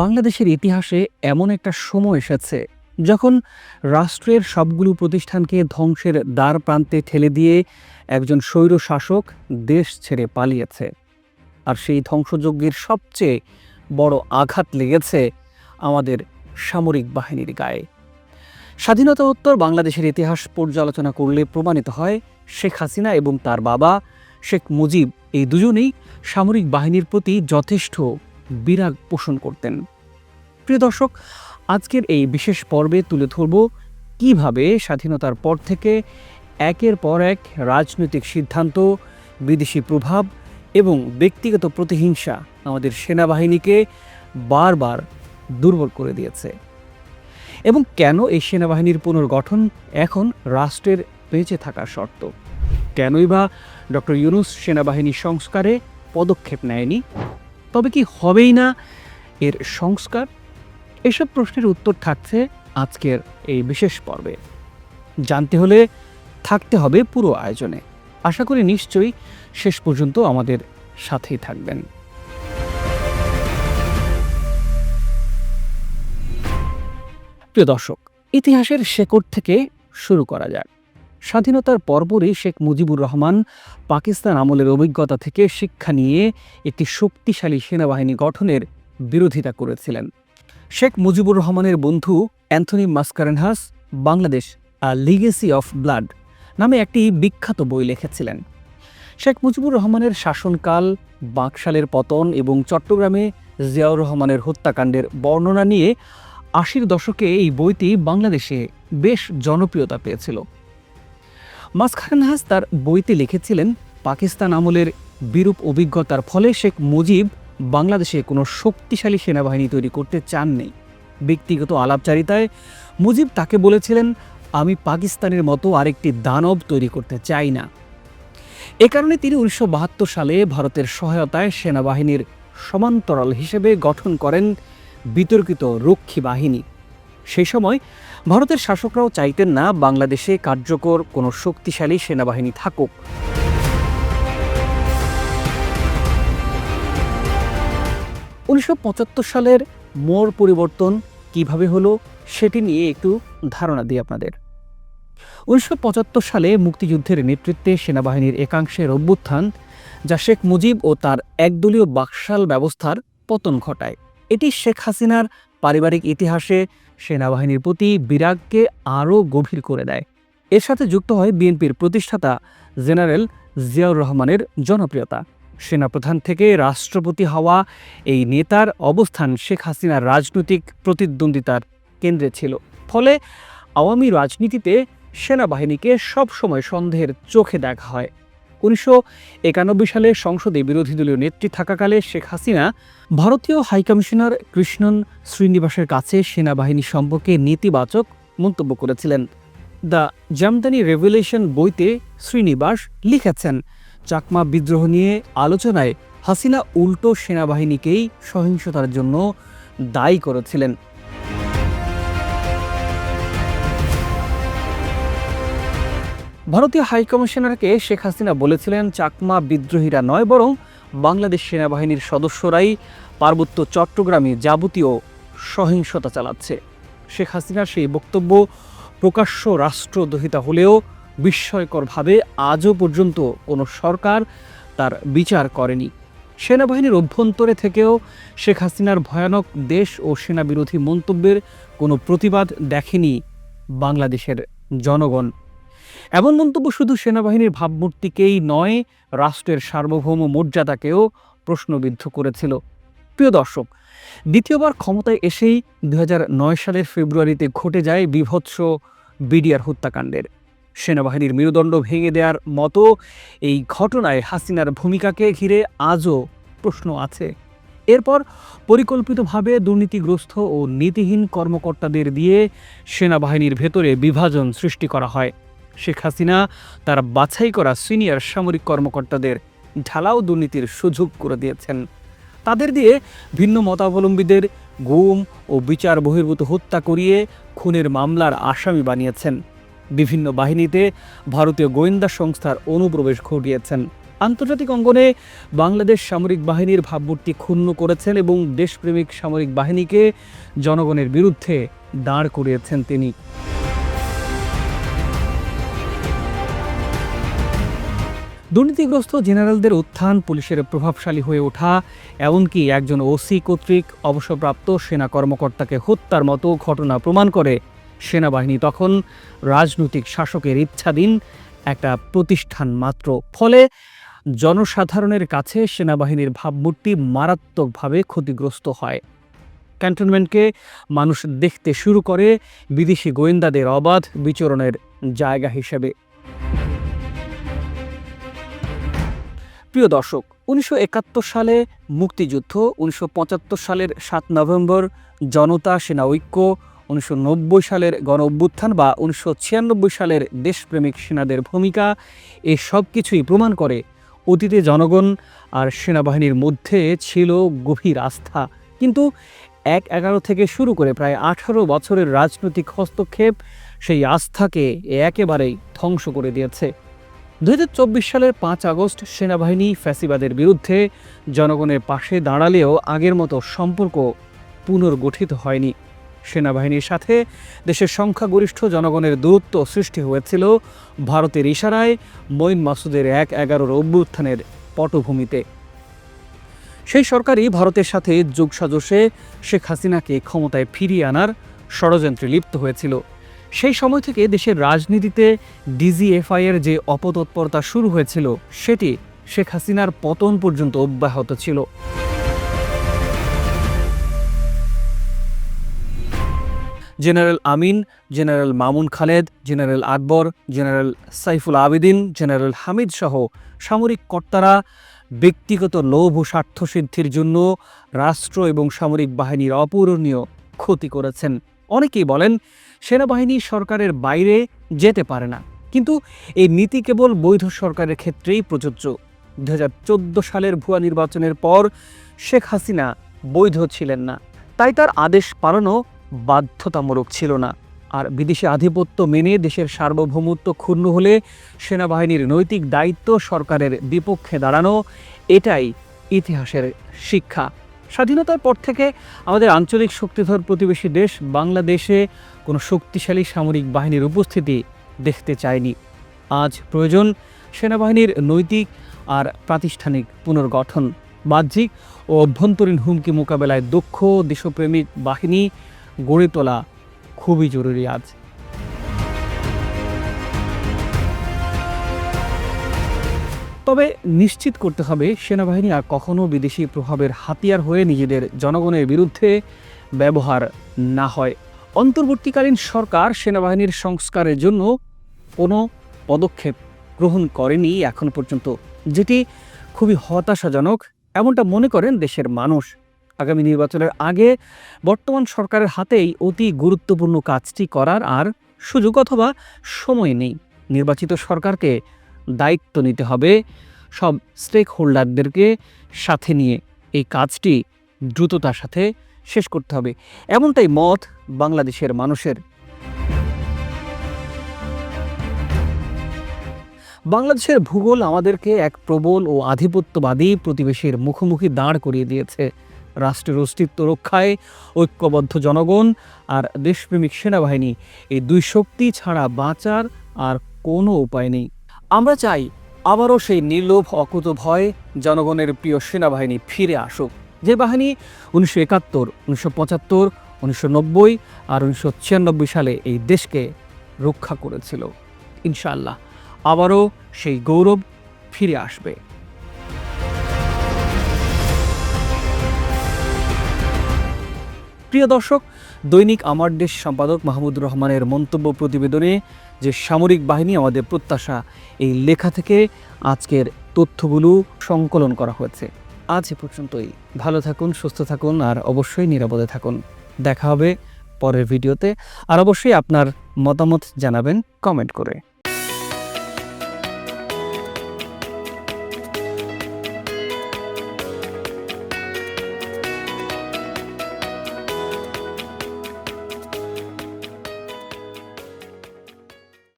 বাংলাদেশের ইতিহাসে এমন একটা সময় এসেছে যখন রাষ্ট্রের সবগুলো প্রতিষ্ঠানকে ধ্বংসের দ্বার প্রান্তে ঠেলে দিয়ে একজন স্বৈর শাসক দেশ ছেড়ে পালিয়েছে। আর সেই ধ্বংসযজ্ঞের সবচেয়ে বড় আঘাত লেগেছে আমাদের সামরিক বাহিনীর গায়ে। স্বাধীনতা উত্তর বাংলাদেশের ইতিহাস পর্যালোচনা করলে প্রমাণিত হয় শেখ হাসিনা এবং তার বাবা শেখ মুজিব এই দুজনেই সামরিক বাহিনীর প্রতি যথেষ্ট বিরাগ পোষণ করতেন। প্রিয় দর্শক, আজকের এই বিশেষ পর্বে তুলে ধরব কীভাবে স্বাধীনতার পর থেকে একের পর এক রাজনৈতিক সিদ্ধান্ত, বিদেশি প্রভাব এবং ব্যক্তিগত প্রতিহিংসা আমাদের সেনাবাহিনীকে বারবার দুর্বল করে দিয়েছে। এবং কেন এই সেনাবাহিনীর পুনর্গঠন এখন রাষ্ট্রের বেঁচে থাকার শর্ত? কেনই বা ডক্টর ইউনুস সেনাবাহিনী সংস্কারে পদক্ষেপ নেয়নি? তবে কি হবেই না এর সংস্কার? এসব প্রশ্নের উত্তর থাকছে আজকের এই বিশেষ পর্বে। জানতে হলে থাকতে হবে পুরো আয়োজনে। আশা করি নিশ্চয়ই শেষ পর্যন্ত আমাদের সাথেই থাকবেন। প্রিয় দর্শক, ইতিহাসের শেকড় থেকে শুরু করা যাক। স্বাধীনতার পরপরই শেখ মুজিবুর রহমান পাকিস্তান আমলের অভিজ্ঞতা থেকে শিক্ষা নিয়ে একটি শক্তিশালী সেনাবাহিনী গঠনের বিরোধিতা করেছিলেন। শেখ মুজিবুর রহমানের বন্ধু Anthony Mascarenhas Bangladesh legacy of blood নামে একটি বিখ্যাত বই লিখেছিলেন। শেখ মুজিবুর রহমানের শাসনকাল, বাকশালের পতন এবং চট্টগ্রামে জিয়াউর রহমানের হত্যাকাণ্ডের বর্ণনা নিয়ে আশির দশকে এই বইটি বাংলাদেশে বেশ জনপ্রিয়তা পেয়েছিল। মাসখানহাস তার বইতে লিখেছিলেন পাকিস্তান আমলের বিরূপ অভিজ্ঞতার ফলে শেখ মুজিব বাংলাদেশে কোনো শক্তিশালী সেনাবাহিনী তৈরি করতে চাননি। ব্যক্তিগত আলাপচারিতায় মুজিব তাকে বলেছিলেন, আমি পাকিস্তানের মতো আরেকটি দানব তৈরি করতে চাই না। এ কারণে তিনি উনিশশো বাহাত্তর সালে ভারতের সহায়তায় সেনাবাহিনীর সমান্তরাল হিসেবে গঠন করেন বিতর্কিত রক্ষী বাহিনী। সেই সময় ভারতের শাসকরাও চাইতেন না বাংলাদেশে কার্যকর কোনো শক্তিশালী সেনাবাহিনী থাকুক। উনিশশো পঁচাত্তর সালের মোর পরিবর্তন কীভাবে হলো সেটি নিয়ে একটু ধারণা দিই আপনাদের। উনিশশো পঁচাত্তর সালে মুক্তিযুদ্ধের নেতৃত্বে সেনাবাহিনীর একাংশের অভ্যুত্থান, যা শেখ মুজিব ও তার একদলীয় বাকশাল ব্যবস্থার পতন ঘটায়। এটি শেখ হাসিনার পারিবারিক ইতিহাসে সেনাবাহিনীর প্রতি বিরাগকে আরও গভীর করে দেয়। এর সাথে যুক্ত হয় বিএনপির প্রতিষ্ঠাতা জেনারেল জিয়াউর রহমানের জনপ্রিয়তা। সেনাপ্রধান থেকে রাষ্ট্রপতি হওয়া এই নেতার অবস্থান শেখ হাসিনার রাজনৈতিক প্রতিদ্বন্দ্বিতার কেন্দ্রে ছিল। ফলে আওয়ামী রাজনীতিতে সেনাবাহিনীকে সবসময় সন্দেহের চোখে দেখা হয়। উনিশশো একানব্বই সালে সংসদে বিরোধী দলীয় নেত্রী থাকাকালে শেখ হাসিনা ভারতীয় হাইকমিশনার কৃষ্ণন শ্রীনিবাসের কাছে সেনাবাহিনী সম্পর্কে নেতিবাচক মন্তব্য করেছিলেন। দ্য জামদানি রেভুলেশন বইতে শ্রীনিবাস লিখেছেন চাকমা বিদ্রোহ নিয়ে আলোচনায় হাসিনা উল্টো সেনাবাহিনীকেই সহিংসতার জন্য দায়ী করেছিলেন। ভারতীয় হাইকমিশনারকে শেখ হাসিনা বলেছিলেন, চাকমা বিদ্রোহীরা নয় বরং বাংলাদেশ সেনাবাহিনীর সদস্যরাই পার্বত্য চট্টগ্রামে যাবতীয় সহিংসতা চালাচ্ছে। শেখ হাসিনার সেই বক্তব্য প্রকাশ্য রাষ্ট্রদ্রোহিতা হলেও বিস্ময়করভাবে আজও পর্যন্ত কোনো সরকার তার বিচার করেনি। সেনাবাহিনীর অভ্যন্তরে থেকেও শেখ হাসিনার ভয়ানক দেশ ও সেনাবিরোধী মন্তব্যের কোনো প্রতিবাদ দেখেনি বাংলাদেশের জনগণ। এমন মন্তব্য শুধু সেনাবাহিনীর ভাবমূর্তিকেই নয়, রাষ্ট্রের সার্বভৌম মর্যাদাকেও প্রশ্নবিদ্ধ করেছিল। প্রিয় দর্শক, দ্বিতীয়বার ক্ষমতায় এসেই দু হাজার নয় সালের ফেব্রুয়ারিতে ঘটে যায় বিভৎস বিডিআর হত্যাকাণ্ডের। সেনাবাহিনীর মেরুদণ্ড ভেঙে দেওয়ার মতো এই ঘটনায় হাসিনার ভূমিকাকে ঘিরে আজও প্রশ্ন আছে। এরপর পরিকল্পিতভাবে দুর্নীতিগ্রস্ত ও নীতিহীন কর্মকর্তাদের দিয়ে সেনাবাহিনীর ভেতরে বিভাজন সৃষ্টি করা হয়। শেখ হাসিনা তার বাছাই করা সিনিয়র সামরিক কর্মকর্তাদের ঢালাও দুর্নীতির সুযোগ করে দিয়েছেন। তাদের দিয়ে ভিন্ন মতাবলম্বীদের গুম ও বিচার বহির্ভূত হত্যা করিয়ে খুনের মামলার আসামি বানিয়েছেন। বিভিন্ন বাহিনীতে ভারতীয় গোয়েন্দা সংস্থার অনুপ্রবেশ ঘটিয়েছেন। আন্তর্জাতিক অঙ্গনে বাংলাদেশ সামরিক বাহিনীর ভাবমূর্তি ক্ষুণ্ণ করেছেন এবং দেশপ্রেমিক সামরিক বাহিনীকে জনগণের বিরুদ্ধে দাঁড় করিয়েছেন তিনি। দুর্নীতিগ্রস্ত জেনারেলদের উত্থান পুলিশের প্রভাবশালী হয়ে ওঠা, এমনকি একজন ওসি কর্তৃক অবসরপ্রাপ্ত সেনা কর্মকর্তাকে হত্যার মতো ঘটনা প্রমাণ করে সেনাবাহিনী তখন রাজনৈতিক শাসকের ইচ্ছাধীন একটা প্রতিষ্ঠান মাত্র। ফলে জনসাধারণের কাছে সেনাবাহিনীর ভাবমূর্তি মারাত্মকভাবে ক্ষতিগ্রস্ত হয়। ক্যান্টনমেন্টকে মানুষ দেখতে শুরু করে বিদেশি গোয়েন্দাদের অবাধ বিচরণের জায়গা হিসেবে। প্রিয় দর্শক, উনিশশো একাত্তর সালে মুক্তিযুদ্ধ, উনিশশো পঁচাত্তর সালের সাত নভেম্বর জনতা, সেনা, ঐক্য উনিশশো নব্বই সালের গণ অভ্যুত্থান বা উনিশশো ছিয়ানব্বই সালের দেশপ্রেমিক সেনাদের ভূমিকা, এ সব কিছুই প্রমাণ করে অতীতে জনগণ আর সেনাবাহিনীর মধ্যে ছিল গভীর আস্থা। কিন্তু এক এগারো থেকে শুরু করে প্রায় আঠারো বছরের রাজনৈতিক হস্তক্ষেপ সেই আস্থাকে একেবারেই ধ্বংস করে দিয়েছে। দু হাজার চব্বিশ সালের পাঁচ আগস্ট সেনাবাহিনী ফ্যাসিবাদের বিরুদ্ধে জনগণের পাশে দাঁড়ালেও আগের মতো সম্পর্ক পুনর্গঠিত হয়নি। সেনাবাহিনীর সাথে দেশের সংখ্যাগরিষ্ঠ জনগণের দূরত্ব সৃষ্টি হয়েছিল ভারতের ইশারায় মঈন মাসুদের এক এগারোর অভ্যুত্থানের পটভূমিতে। সেই সরকারই ভারতের সাথে যোগসাজশে শেখ হাসিনাকে ক্ষমতায় ফিরিয়ে আনার ষড়যন্ত্রে লিপ্ত হয়েছিল। সেই সময় থেকে দেশের রাজনীতিতে ডিজিএফআইয়ের যে অপতৎপরতা শুরু হয়েছিল, সেটি শেখ হাসিনার পতন পর্যন্ত অব্যাহত ছিল। General Amin, general Mamun Khaled, general Akbar, general Saiful Abedin, general Hamid সহ সামরিক কর্তারা ব্যক্তিগত লোভ ও স্বার্থসিদ্ধির জন্য রাষ্ট্র এবং সামরিক বাহিনীর অপূরণীয় ক্ষতি করেছেন। অনেকেই বলেন, সেনাবাহিনী সরকারের বাইরে যেতে পারে না। কিন্তু এই নীতি কেবল বৈধ সরকারের ক্ষেত্রেই প্রযোজ্য। দু হাজার চোদ্দ সালের ভুয়া নির্বাচনের পর শেখ হাসিনা বৈধ ছিলেন না। তাই তার আদেশ পালনও বাধ্যতামূলক ছিল না। আর বিদেশি আধিপত্য মেনে দেশের সার্বভৌমত্ব ক্ষুণ্ণ হলে সেনাবাহিনীর নৈতিক দায়িত্ব সরকারের বিপক্ষে দাঁড়ানো, এটাই ইতিহাসের শিক্ষা। স্বাধীনতার পর থেকে আমাদের আঞ্চলিক শক্তিধর প্রতিবেশী দেশ বাংলাদেশে কোনো শক্তিশালী সামরিক বাহিনীর উপস্থিতি দেখতে চায়নি। আজ প্রয়োজন সেনাবাহিনীর নৈতিক আর প্রাতিষ্ঠানিক পুনর্গঠন। বাহ্যিক ও অভ্যন্তরীণ হুমকি মোকাবেলায় দক্ষ দেশপ্রেমিক বাহিনী গড়ে তোলা খুবই জরুরি আজ। তবে নিশ্চিত করতে হবে, সেনাবাহিনী আর কখনো বিদেশি প্রভাবের হাতিয়ার হয়ে নিজেদের জনগণের বিরুদ্ধে ব্যবহার না হয়। অন্তর্বর্তীকালীন সরকার সেনাবাহিনীর সংস্কারের জন্য কোনো পদক্ষেপ গ্রহণ করেনি এখন পর্যন্ত, যেটি খুবই হতাশাজনক, এমনটা মনে করেন দেশের মানুষ। আগামী নির্বাচনের আগে বর্তমান সরকারের হাতেই অতি গুরুত্বপূর্ণ কাজটি করার আর সুযোগ অথবা সময় নেই। নির্বাচিত সরকারকে দায়িত্ব নিতে হবে। সব স্টেক হোল্ডারদেরকে সাথে নিয়ে এই কাজটি দ্রুততার সাথে শেষ করতে হবে। এমনটাই মত বাংলাদেশের মানুষের। বাংলাদেশের ভূগোল আমাদেরকে এক প্রবল ও আধিপত্যবাদী প্রতিবেশীর মুখোমুখি দাঁড় করিয়ে দিয়েছে। রাষ্ট্রের অস্তিত্ব রক্ষায় ঐক্যবদ্ধ জনগণ আর দেশপ্রেমিক সেনাবাহিনী এই দুই শক্তি ছাড়া বাঁচার আর কোনো উপায় নেই। আমরা চাই আবারও সেই নির্লোভ, অকুত ভয় জনগণের প্রিয় সেনাবাহিনী ফিরে আসুক। যে বাহিনী উনিশশো একাত্তর, উনিশশো পঁচাত্তর, উনিশশো নব্বই আর উনিশশো ছিয়ানব্বই সালে এই দেশকে রক্ষা করেছিল। ইনশাল্লাহ আবারও সেই গৌরব ফিরে আসবে। প্রিয় দর্শক, দৈনিক আমার দেশ সম্পাদক মাহমুদুর রহমানের মন্তব্য প্রতিবেদনে যে সামরিক বাহিনী আমাদের প্রত্যাশা, এই লেখা থেকে আজকের তথ্যগুলো সংকলন করা হয়েছে। আজ এ পর্যন্তই। ভালো থাকুন, সুস্থ থাকুন, আর অবশ্যই নিরাপদে থাকুন। দেখা হবে পরের ভিডিওতে। আর অবশ্যই আপনার মতামত জানাবেন কমেন্ট করে।